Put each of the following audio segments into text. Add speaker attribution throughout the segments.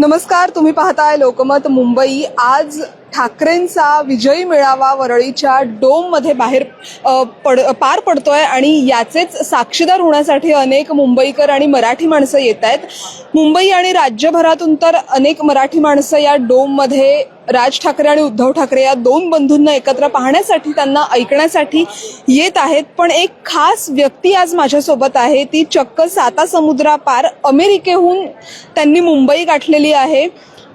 Speaker 1: नमस्कार तुम्ही पाहताय लोकमत मुंबई. आज ठाकरेंचा विजयी मेळावा वरळीच्या डोममध्ये बाहेर पड पार पडतोय आणि याचेच साक्षीदार होण्यासाठी अनेक मुंबईकर आणि मराठी माणसं येत आहेत मुंबई आणि राज्यभरातून तर अनेक मराठी माणसं या डोममध्ये राज ठाकरे आणि उद्धव ठाकरे या दोन बंधूंना एकत्र पाहण्यासाठी त्यांना ऐकण्यासाठी येत आहेत. पण एक खास व्यक्ती आज माझ्यासोबत आहे. ती चक्क साता समुद्रापार अमेरिकेहून त्यांनी मुंबई गाठलेली आहे.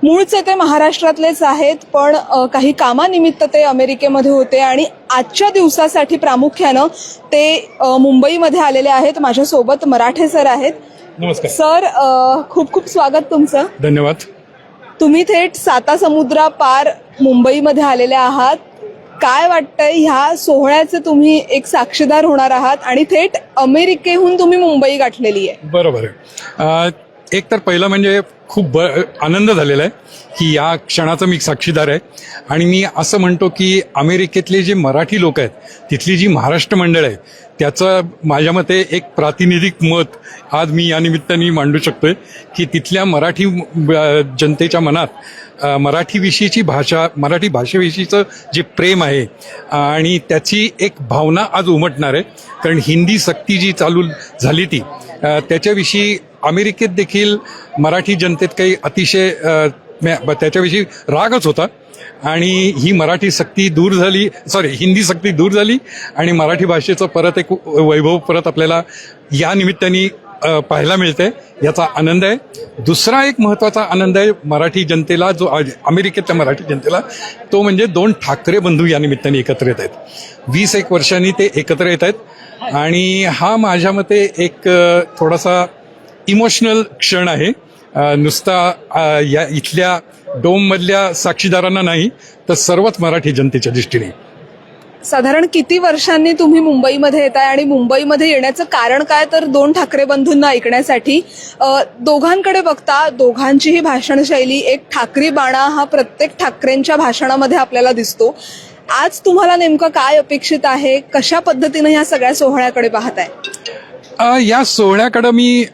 Speaker 1: मूळचे ते महाराष्ट्रातलेच आहेत पण काही कामानिमित्त ते अमेरिकेमध्ये होते आणि आजच्या दिवसासाठी प्रामुख्यानं ते मुंबईमध्ये आलेले आहेत. माझ्यासोबत मराठे सर आहेत.
Speaker 2: नमस्कार.
Speaker 1: सर खूप खूप स्वागत तुमचं.
Speaker 2: धन्यवाद.
Speaker 1: तुम्ही थेट साता समुद्रा पार मुंबईमध्ये आलेले आहात. काय वाटतंय ह्या सोहळ्याचे तुम्ही एक साक्षीदार होणार आहात आणि थेट अमेरिकेहून तुम्ही मुंबई गाठलेली आहे?
Speaker 2: बरोबर आहे. एक तर पहिलं म्हणजे खूप ब आनंद झालेला आहे की या क्षणाचं मी साक्षीदार आहे. आणि मी असं म्हणतो की अमेरिकेतले जे मराठी लोक आहेत तिथली जी महाराष्ट्र मंडळ आहे त्याचं माझ्या मते एक प्रातिनिधिक मत आज मी या निमित्ताने मांडू शकतोय की तिथल्या मराठी जनतेच्या मनात मराठीविषयीची भाषा मराठी भाषेविषयीचं जे प्रेम आहे आणि त्याची एक भावना आज उमटणार आहे. कारण हिंदी सक्ती जी चालू झाली ती त्याच्याविषयी अमेरिकेत देखील मराठी जनतेत काही अतिशय त्याच्याविषयी रागच होता. आणि ही मराठी सक्ती दूर झाली सॉरी हिंदी सक्ती दूर झाली आणि मराठी भाषेचं परत एक वैभव परत आपल्याला या निमित्ताने पाहायला मिळते याचा आनंद आहे. दुसरा एक महत्त्वाचा आनंद आहे मराठी जनतेला जो आज अमेरिकेतल्या मराठी जनतेला तो म्हणजे दोन ठाकरे बंधू या निमित्ताने एकत्र येत आहेत. वीस एक वर्षांनी ते एकत्र येत आहेत. आणि हा माझ्या मते एक थोडासा इमोशनल क्षण आहे. नुसता या इथल्या डोममधल्या साक्षीदारांना नाही तर सर्वच मराठी जनतेच्या दृष्टीने.
Speaker 1: साधारण किती वर्षांनी तुम्ही मुंबईमध्ये येत आहे आणि मुंबईमध्ये येण्याचं कारण काय? तर दोन ठाकरे बंधूंना ऐकण्यासाठी दोघांकडे बघता दोघांचीही भाषण शैली एक ठाकरी बाणा हा प्रत्येक ठाकरेंच्या भाषणामध्ये आपल्याला दिसतो. आज तुम्हाला नेमकं काय अपेक्षित आहे? कशा पद्धतीनं ह्या सगळ्या सोहळ्याकडे पाहताय?
Speaker 2: या सोहळ्याकडं मी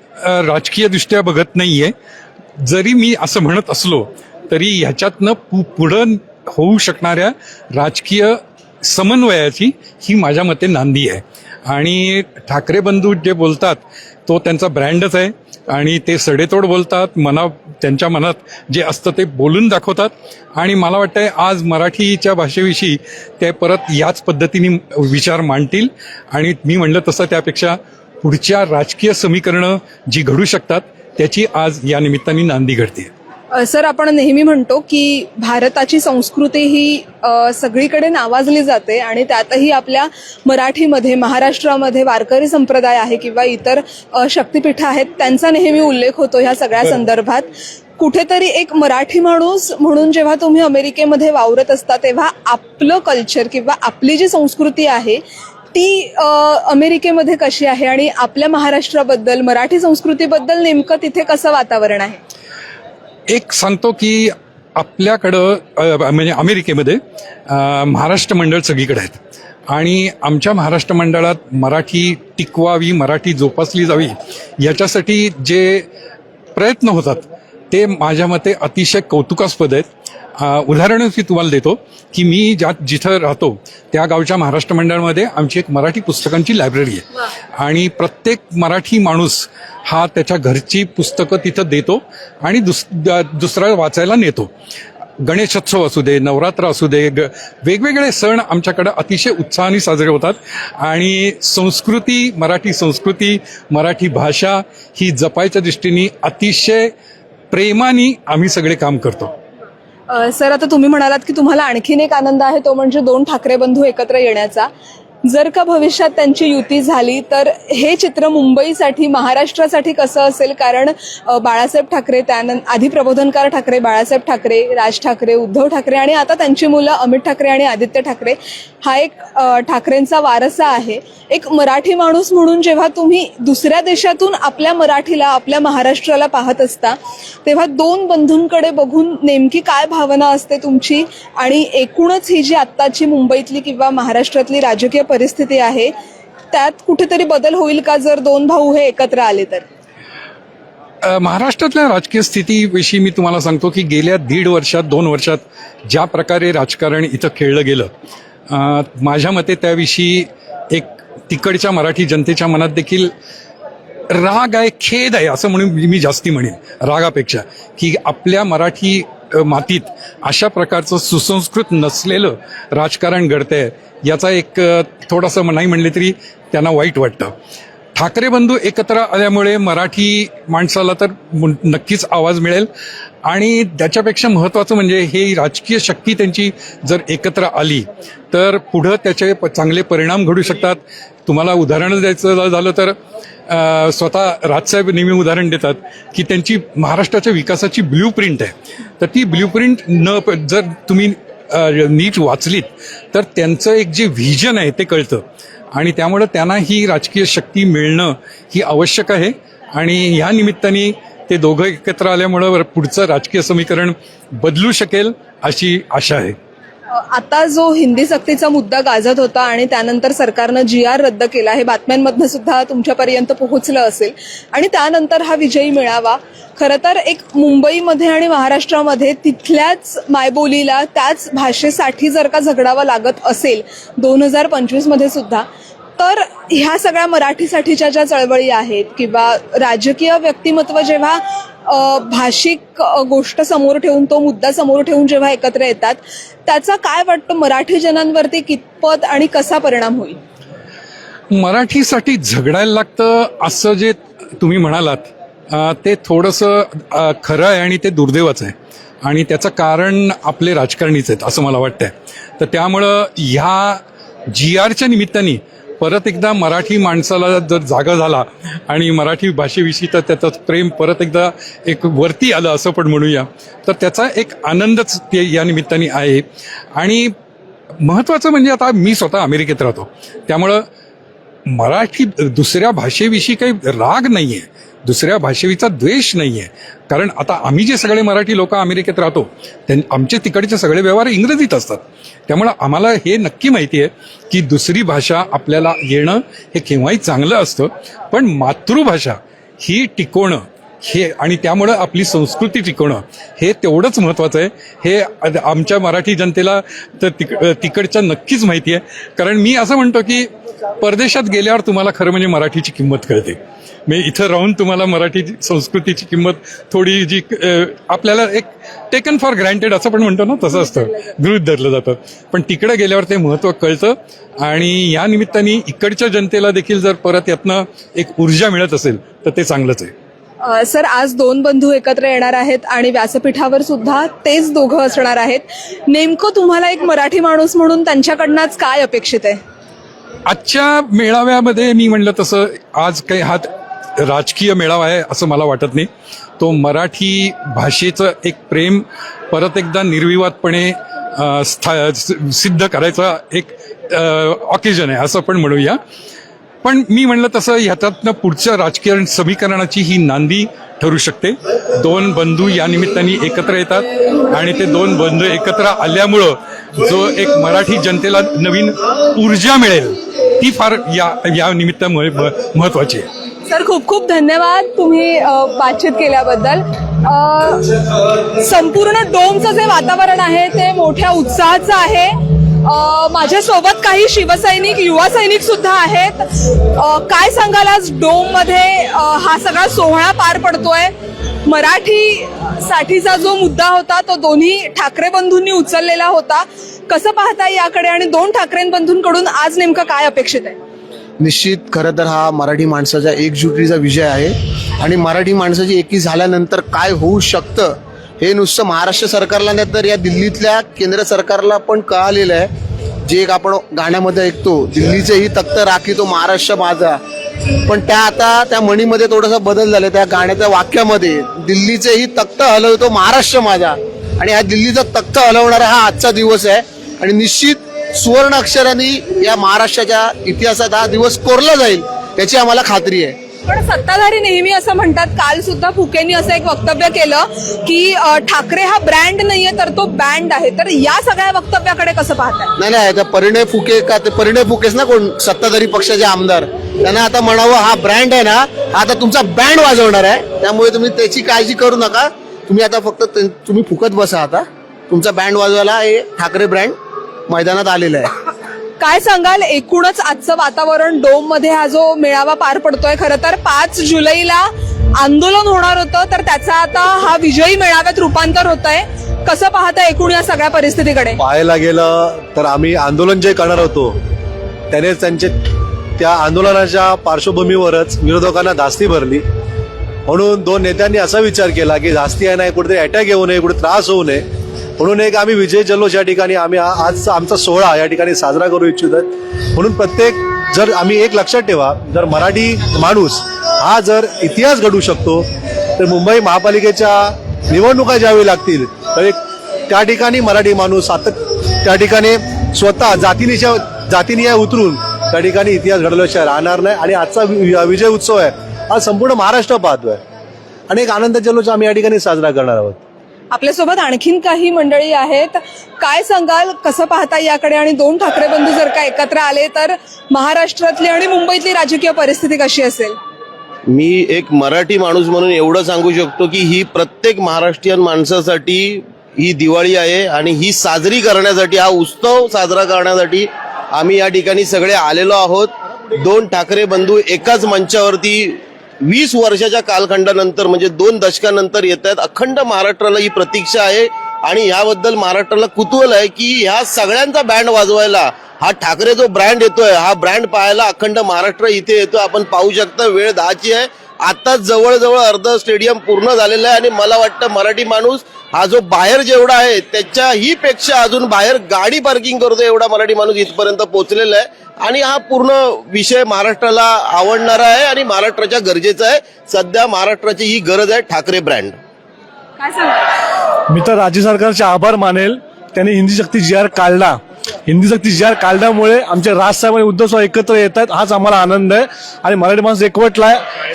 Speaker 2: राजकीयदृष्ट्या बघत नाही आहे जरी मी असं म्हणत असलो तरी ह्याच्यातनं पु पुढं होऊ शकणाऱ्या राजकीय समन्वयाची ही माझ्या मते नांदी आहे. आणि ठाकरे बंधू जे बोलतात तो त्यांचा ब्रँडच आहे. आणि ते सडेतोड बोलतात मना त्यांच्या मनात जे असतं ते बोलून दाखवतात. आणि मला वाटतंय आज मराठीच्या भाषेविषयी ते परत याच पद्धतीने विचार मांडतील. आणि मी म्हणलं तसं त्यापेक्षा पुढच्या राजकीय समीकरणं जी घडू शकतात त्याची आज या निमित्ताने नांदी घडते
Speaker 1: सर आपण नेहमी म्हणतो की भारताची संस्कृती ही सगळीकडे नावाजली जाते आणि त्यातही आपल्या मराठीमध्ये महाराष्ट्रामध्ये वारकरी संप्रदाय आहे किंवा इतर शक्तिपीठं आहेत त्यांचा नेहमी उल्लेख होतो ह्या सगळ्या. संदर्भात कुठेतरी एक मराठी माणूस म्हणून जेव्हा तुम्ही अमेरिकेमध्ये वावरत असता तेव्हा आपलं कल्चर किंवा आपली जी संस्कृती आहे ती अमेरिकेमध्ये कशी आहे आणि आपल्या महाराष्ट्राबद्दल मराठी संस्कृतीबद्दल नेमकं तिथे कसं वातावरण आहे?
Speaker 2: एक सांगतो की आपल्याकडं म्हणजे अमेरिकेमध्ये महाराष्ट्र मंडळ सगळीकडे आहेत. आणि आमच्या महाराष्ट्र मंडळात मराठी टिकवावी मराठी जोपासली जावी याच्यासाठी जे प्रयत्न होतात ते माझ्या मते अतिशय कौतुकास्पद आहेत. उदाहरणच मी तुम्हाला देतो की मी ज्या जिथं राहतो त्या गावच्या महाराष्ट्र मंडळामध्ये आमची एक मराठी पुस्तकांची लायब्ररी आहे. आणि प्रत्येक मराठी माणूस हा त्याच्या घरची पुस्तकं तिथं देतो आणि दुस दुसरा वाचायला नेतो. गणेशोत्सव असू दे नवरात्र असू दे ग वेगवेगळे सण आमच्याकडं अतिशय उत्साहाने साजरे होतात. आणि संस्कृती मराठी संस्कृती मराठी भाषा ही जपायच्या दृष्टीने अतिशय प्रेमाने आम्ही सगळे काम करतो.
Speaker 1: सर आता तुम्ही म्हणालात की तुम्हाला आणखीन एक आनंद आहे तो म्हणजे दोन ठाकरे बंधू एकत्र येण्याचा. जर का भविष्यात त्यांची युती झाली तर हे चित्र मुंबईसाठी महाराष्ट्रासाठी कसं असेल? कारण बाळासाहेब ठाकरे त्यानं आधी प्रबोधनकार ठाकरे बाळासाहेब ठाकरे राज ठाकरे उद्धव ठाकरे आणि आता त्यांची मुलं अमित ठाकरे आणि आदित्य ठाकरे हा एक ठाकरेंचा वारसा आहे. एक मराठी माणूस म्हणून जेव्हा तुम्ही दुसऱ्या देशातून आपल्या मराठीला आपल्या महाराष्ट्राला पाहत असता तेव्हा दोन बंधूंकडे बघून नेमकी काय भावना असते तुमची? आणि एकूणच ही जी आत्ताची मुंबईतली किंवा महाराष्ट्रातली राजकीय परिस्थिती आहे त्यात कुठेतरी बदल होईल का जर दोन भाऊ हे एकत्र आले तर?
Speaker 2: महाराष्ट्रातल्या राजकीय स्थितीविषयी मी तुम्हाला सांगतो की गेल्या दीड वर्षात दोन वर्षात ज्या प्रकारे राजकारण इथं खेळलं गेलं माझ्या मते त्याविषयी एक तिकडच्या मराठी जनतेच्या मनात देखील राग आहे खेद आहे असं म्हणून मी जास्ती म्हणेन रागापेक्षा. की आपल्या मराठी मातीत अशा प्रकारचं सुसंस्कृत नसलेलं राजकारण घडतंय. याचा एक थोडासा नाही म्हणले तरी त्यांना वाईट वाटतं. ठाकरे बंधू एकत्र आल्यामुळे मराठी माणसाला तर नक्कीच आवाज मिळेल. आणि त्याच्यापेक्षा महत्त्वाचं म्हणजे हे राजकीय शक्ती त्यांची जर एकत्र आली तर पुढं त्याचे प- चांगले परिणाम घडू शकतात. तुम्हाला उदाहरण द्यायचं झालं तर स्वतः राजसाहेब नेहमी उदाहरण देतात की त्यांची महाराष्ट्राच्या विकासाची ब्ल्यू प्रिंट आहे. तर ती ब्ल्यू प्रिंट न प- जर तुम्ही नीट वाचलीत तर त्यांचं एक जे व्हिजन आहे ते कळतं. आणि त्यामुळं त्यांना ही राजकीय शक्ती मिळणं ही आवश्यक आहे. आणि ह्या निमित्ताने ते दोघं एकत्र आल्यामुळं पुढचं राजकीय समीकरण बदलू शकेल अशी आशा आहे.
Speaker 1: आता जो हिंदी सक्तीचा मुद्दा गाजत होता आणि त्यानंतर सरकारनं जी आर रद्द केला हे बातम्यांमधनं सुद्धा तुमच्यापर्यंत पोहोचलं असेल. आणि त्यानंतर हा विजयी मिळावा. खरं तर एक मुंबईमध्ये आणि महाराष्ट्रामध्ये तिथल्याच मायबोलीला त्याच भाषेसाठी जर का झगडावं लागत असेल दोन हजार पंचवीसमध्ये सुद्धा तर ह्या सगळ्या मराठीसाठीच्या ज्या चळवळी आहेत किंवा राजकीय व्यक्तिमत्व जेव्हा भाषिक गोष्ट समोर ठेवून तो मुद्दा समोर ठेवून जेव्हा एकत्र येतात त्याचा काय वाटतं मराठी जनांवरती कितपत आणि कसा परिणाम होईल?
Speaker 2: मराठीसाठी झगडायला लागतं असं जे तुम्ही म्हणालात ते थोडंसं खरं आहे आणि ते दुर्दैवच आहे. आणि त्याचं कारण आपले राजकारणीच आहेत असं मला वाटतंय. तर त्यामुळं ह्या जी आरच्या निमित्ताने परत एकदा मराठी माणसाला जर जागा झाला आणि मराठी भाषेविषयी तर त्याचं प्रेम परत एकदा एक वरती आलं असं पण म्हणूया. तर त्याचा एक आनंदच ते या निमित्ताने आहे. आणि महत्त्वाचं म्हणजे आता मी स्वतः अमेरिकेत राहतो. त्यामुळं मराठी दुसऱ्या भाषेविषयी काही राग नाही आहे दुसऱ्या भाषेचा द्वेष नाही आहे कारण आता आम्ही जे सगळे मराठी लोक अमेरिकेत राहतो त्यां आमचे तिकडचे सगळे व्यवहार इंग्रजीत असतात. त्यामुळं आम्हाला हे नक्की माहिती आहे की दुसरी भाषा आपल्याला येणं हे केव्हाही चांगलं असतं पण मातृभाषा ही टिकवणं हे आणि त्यामुळं आपली संस्कृती टिकवणं हे तेवढंच महत्त्वाचं आहे. हे आमच्या मराठी जनतेला तर तिक तिकडच्या नक्कीच माहिती आहे कारण मी असं म्हणतो की परदेशात गेल्यावर तुम्हाला खरं म्हणजे मराठीची किंमत कळते. मी इथं राहून तुम्हाला मराठी संस्कृतीची किंमत थोडी जी आपल्याला एक टेकन फॉर ग्रँटेड असं पण म्हणतो ना तसं असतं. गृहित धरलं जातं. पण तिकडे गेल्यावर ते महत्त्व कळतं. आणि या निमित्ताने इकडच्या जनतेला देखील जर परत यातनं एक ऊर्जा मिळत असेल तर ते चांगलंच आहे.
Speaker 1: सर आज दोन बंधू एकत्र येणार आहेत आणि व्यासपीठावर सुद्धा तेच दोघं असणार आहेत. नेमकं तुम्हाला एक मराठी माणूस म्हणून त्यांच्याकडनंच काय अपेक्षित आहे?
Speaker 2: आजच्या मेळाव्यामध्ये मी म्हणलं तसं आज काही हा राजकीय मेळावा आहे असं मला वाटत नाही. तो मराठी भाषेचं एक प्रेम परत एकदा निर्विवादपणे स्था सिद्ध करायचा एक ऑकेजन आहे असं पण म्हणूया. पण मी म्हणलं तसं ह्याच्यातनं पुढच्या राजकीय समीकरणाची ही नांदी ठरू शकते. दोन बंधू या निमित्ताने एकत्र येतात आणि ते दोन बंधू एकत्र आल्यामुळं जो एक मराठी जनतेला नवीन ऊर्जा मिळेल ती फार या या निमित्तामुळे महत्वाची आहे.
Speaker 1: सर खूप खूप धन्यवाद तुम्ही बातचीत केल्याबद्दल. संपूर्ण डोमचं जे वातावरण आहे ते मोठ्या उत्साहाचं आहे. माझ्यासोबत काही शिवसैनिक युवा सैनिक सुद्धा आहेत. काय सांगाल आज डोममध्ये हा सगळा सोहळा पार पडतोय? मराठी साठीचा जो मुद्दा होता तो दोन्ही ठाकरे बंधूंनी उचललेला होता. कसं पाहता याकडे? आणि दोन ठाकरे बंधूंकडून आज नेमकं काय अपेक्षित आहे?
Speaker 3: निश्चित खरं तर हा मराठी माणसाच्या एकजुटीचा विजय आहे. आणि मराठी माणसाची एकी झाल्यानंतर काय होऊ शकतं हे नुसतं महाराष्ट्र सरकारला नाही तर या दिल्लीतल्या केंद्र सरकारला पण कळालेलं आहे. जे एक आपण गाण्यामध्ये ऐकतो दिल्लीचे ही तख्त राखी तो महाराष्ट्र माझा. पण त्या आता त्या म्हणीमध्ये थोडासा बदल झाले त्या गाण्याच्या वाक्यामध्ये दिल्लीचे ही तख्त हलवतो महाराष्ट्र माझा. आणि हा दिल्लीचा तख्त हलवणारा हा आजचा दिवस आहे. आणि निश्चित सुवर्ण अक्षरांनी या महाराष्ट्राच्या इतिहासात हा दिवस कोरला जाईल याची आम्हाला खात्री आहे.
Speaker 1: पण सत्ताधारी नेहमी असं म्हणतात काल सुद्धा फुकेनी असं एक वक्तव्य केलं की ठाकरे हा ब्रँड नाहीये तर तो बँड आहे. तर या सगळ्या वक्तव्याकडे कसं पाहताय?
Speaker 3: नाही नाही आता परिणय फुके का ते परिणय फुकेच ना कोण? सत्ताधारी पक्षाचे आमदार. त्यांना आता म्हणावं हा ब्रँड आहे ना आता तुमचा बँड वाजवणार आहे. त्यामुळे तुम्ही त्याची काळजी करू नका. तुम्ही आता फक्त ते- तुम्ही फुकत बसा आता. तुमचा बँड वाजवायला हे ठाकरे ब्रँड मैदानात आलेला आहे.
Speaker 1: काय सांगाल? एकूणच आजचं वातावरण डोममध्ये हा जो मेळावा पार पडतोय खरं तर पाच जुलैला आंदोलन होणार होतं तर त्याचा आता हा विजयी मेळाव्यात रूपांतर होत आहे कसं पाहता एकूण या सगळ्या परिस्थितीकडे?
Speaker 4: पाहायला गेलं तर आम्ही आंदोलन जे करणार होतो त्याने त्यांचे त्या आंदोलनाच्या पार्श्वभूमीवरच विरोधकांना धास्ती भरली. म्हणून दोन नेत्यांनी असा विचार केला की धास्ती आहे ना कुठेतरी अटॅक येऊ नये कुठे त्रास होऊ नये. म्हणून एक आम्ही विजय जल्लोष या ठिकाणी आम्ही आजचा आमचा सोहळा या ठिकाणी साजरा करू इच्छित. आहे म्हणून प्रत्येक जर आम्ही एक लक्षात ठेवा जर मराठी माणूस हा जर इतिहास घडू शकतो तर मुंबई महापालिकेच्या निवडणुका ज्यावेळी लागतील तर एक त्या ठिकाणी मराठी माणूस आता त्या ठिकाणी स्वतः जातीनिशा जातीनिया उतरून त्या ठिकाणी इतिहास घडल्याशिवाय राहणार नाही. आणि आजचा वि- विजय उत्सव आहे हा संपूर्ण महाराष्ट्र पाहतोय. आणि एक आनंद जल्लोष आम्ही या ठिकाणी साजरा करणार आहोत.
Speaker 1: आपल्यासोबत आणखीन काही मंडळी आहेत. काय सांगाल? कसं पाहता याकडे? आणि दोन ठाकरे बंधू जर का एकत्र आले तर महाराष्ट्रातली आणि मुंबईतली राजकीय परिस्थिती कशी असेल?
Speaker 5: मी एक मराठी माणूस म्हणून एवढं सांगू शकतो की ही प्रत्येक महाराष्ट्रीयन माणसासाठी ही दिवाळी आहे आणि ही साजरी करण्यासाठी हा उत्सव साजरा करण्यासाठी आम्ही या ठिकाणी सगळे आलेलो आहोत. दोन ठाकरे बंधू एकाच मंचावरती वीस वर्षाच्या कालखंडानंतर म्हणजे दोन दशकानंतर येत आहेत अखंड महाराष्ट्राला ही प्रतीक्षा आहे. आणि याबद्दल महाराष्ट्राला कुतूहल आहे की ह्या सगळ्यांचा बँड वाजवायला हा ठाकरे जो ब्रँड येतोय हा ब्रँड पाहायला अखंड महाराष्ट्र इथे येतो आपण पाहू शकता वेळ दहाची आहे. आता जवळजवळ अर्ध स्टेडियम पूर्ण झालेलं आहे आणि मला वाटतं मराठी माणूस हा जो बाहेर जेवढा आहे त्याच्याही पेक्षा अजून बाहेर गाडी पार्किंग करतो एवढा मराठी माणूस इथपर्यंत पोहोचलेला आहे. आणि हा पूर्ण विषय महाराष्ट्राला आवडणारा आहे आणि महाराष्ट्राच्या गरजेचा आहे. सध्या महाराष्ट्राची ही गरज आहे ठाकरे ब्रँड
Speaker 1: काय
Speaker 4: मी तर राज्य सरकारचे आभार मानेल. त्यांनी हिंदी शक्ती जी आर काढला. हिंदी शक्ती जी आर आमच्या आमचे राजसाहेब आणि उद्धव साहेब एकत्र येत आहेत हाच आम्हाला आनंद आहे. आणि मराठी माणूस आहे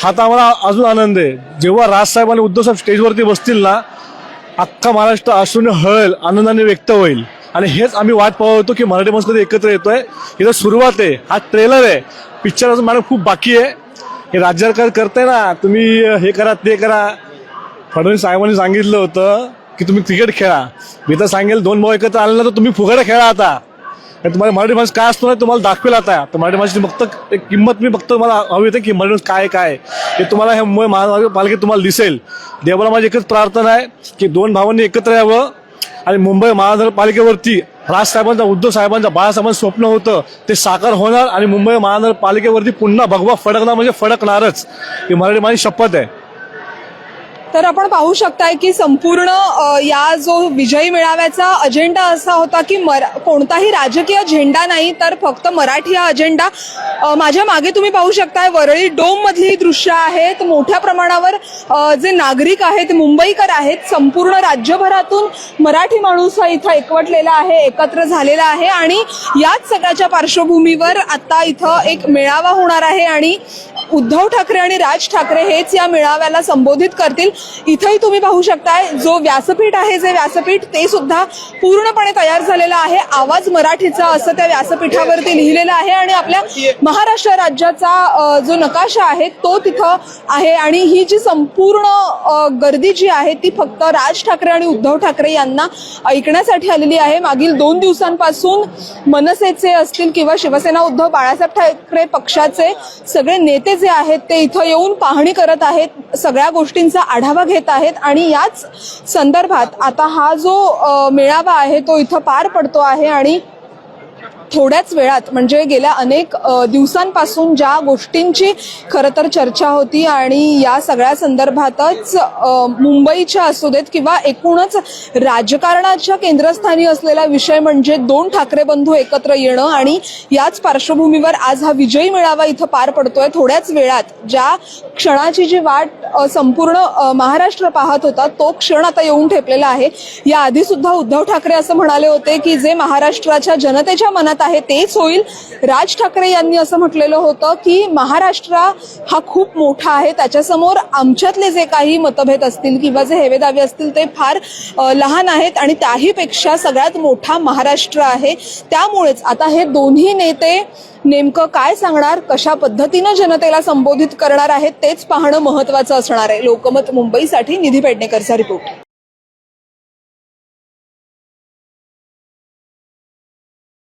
Speaker 4: हा तर आम्हाला अजून आनंद आहे. जेव्हा राजसाहेब आणि उद्धव साहेब स्टेजवरती बसतील ना अख्खा महाराष्ट्र असून हळल आनंदाने व्यक्त होईल. आणि हेच आम्ही वाट पाहत होतो की मराठी माणूस कधी एकत्र येतोय. इथं सुरुवात आहे हा ट्रेलर आहे. पिक्चर अजून मॅडम खूप बाकी आहे. हे राज्य सरकार ना तुम्ही हे करा ते करा. फडणवीस साहेबांनी सांगितलं होतं की तुम्ही क्रिकेट खेळा. मी तर सांगेल दोन भाऊ एकत्र आले ना तर तुम्ही फुगडे खेळा आता. तुम्हाला मराठी माणूस काय असतो ना तुम्हाला दाखवेल आता. तर मराठी माणसाची फक्त एक किंमत मी फक्त मला हवी होते की मराठी माणूस काय काय आहे. हे तुम्हाला हे मुंबई महानगरपालिकेत तुम्हाला दिसेल. देवाला माझी एकच प्रार्थना आहे की दोन भावांनी एकत्र यावं. आणि मुंबई महानगरपालिकेवरती राजसाहेबांचा उद्धव साहेबांचा बाळासाहेबांचं स्वप्न होतं ते साकार होणार. आणि मुंबई महानगरपालिकेवरती पुन्हा भगवा फडकणार म्हणजे फडकणारच. ही मराठी माझी शपथ आहे.
Speaker 1: तर आपण पाहू शकताय की संपूर्ण या जो विजयी मेळाव्याचा अजेंडा असा होता की मरा कोणताही राजकीय झेंडा नाही तर फक्त मराठी हा अजेंडा माझ्या मागे तुम्ही पाहू शकताय वरळी डोम मधली ही दृश्य आहेत. मोठ्या प्रमाणावर जे नागरिक आहेत मुंबईकर आहेत संपूर्ण राज्यभरातून मराठी माणूस हा इथं एकवटलेला आहे एकत्र झालेला आहे. आणि याच सगळ्याच्या पार्श्वभूमीवर आता इथं एक मेळावा होणार आहे आणि उद्धव ठाकरे आणि राज ठाकरे हेच या मेळाव्याला संबोधित करतील. इथंही तुम्ही पाहू शकताय जो व्यासपीठ आहे जे व्यासपीठ ते सुद्धा पूर्णपणे तयार झालेलं आहे. आवाज मराठीचा असं त्या व्यासपीठावरती लिहिलेलं आहे आणि आपल्या महाराष्ट्र राज्याचा जो नकाशा आहे तो तिथं आहे. आणि ही जी संपूर्ण गर्दी जी आहे ती फक्त राज ठाकरे आणि उद्धव ठाकरे यांना ऐकण्यासाठी आलेली आहे. मागील दोन दिवसांपासून मनसेचे असतील किंवा शिवसेना उद्धव बाळासाहेब ठाकरे पक्षाचे सगळे नेते जे आहेत ते इथं येऊन पाहणी करत आहेत सगळ्या गोष्टींचा आढावा घेत आहेत आणि याच संदर्भात आता हा जो मेळावा आहे तो इथं पार पडतो आहे आणि थोड्याच वेळात म्हणजे गेल्या अनेक दिवसांपासून ज्या गोष्टींची खरं तर चर्चा होती आणि या सगळ्या संदर्भातच मुंबईच्या असू देत किंवा एकूणच राजकारणाच्या केंद्रस्थानी असलेला विषय म्हणजे दोन ठाकरे बंधू एकत्र येणं आणि याच पार्श्वभूमीवर आज हा विजयी मेळावा इथं पार पडतोय. थोड्याच वेळात ज्या क्षणाची जी वाट संपूर्ण महाराष्ट्र पाहत होता तो क्षण आता येऊन ठेपलेला आहे. याआधी सुद्धा उद्धव ठाकरे असं म्हणाले होते की जे महाराष्ट्राच्या जनतेच्या मनात करण्यात आहे तेच होईल. राज ठाकरे यांनी असं म्हटलेलं होतं की महाराष्ट्र हा खूप मोठा आहे. त्याच्यासमोर आमच्यातले जे काही मतभेद असतील किंवा जे हेवेदावे असतील ते फार लहान आहेत आणि त्याहीपेक्षा सगळ्यात मोठा महाराष्ट्र आहे. त्यामुळेच आता हे दोन्ही नेते नेमकं काय सांगणार कशा पद्धतीनं जनतेला संबोधित करणार आहेत तेच पाहणं महत्वाचं असणार आहे. लोकमत मुंबईसाठी निधी पेडणेकरचा रिपोर्ट.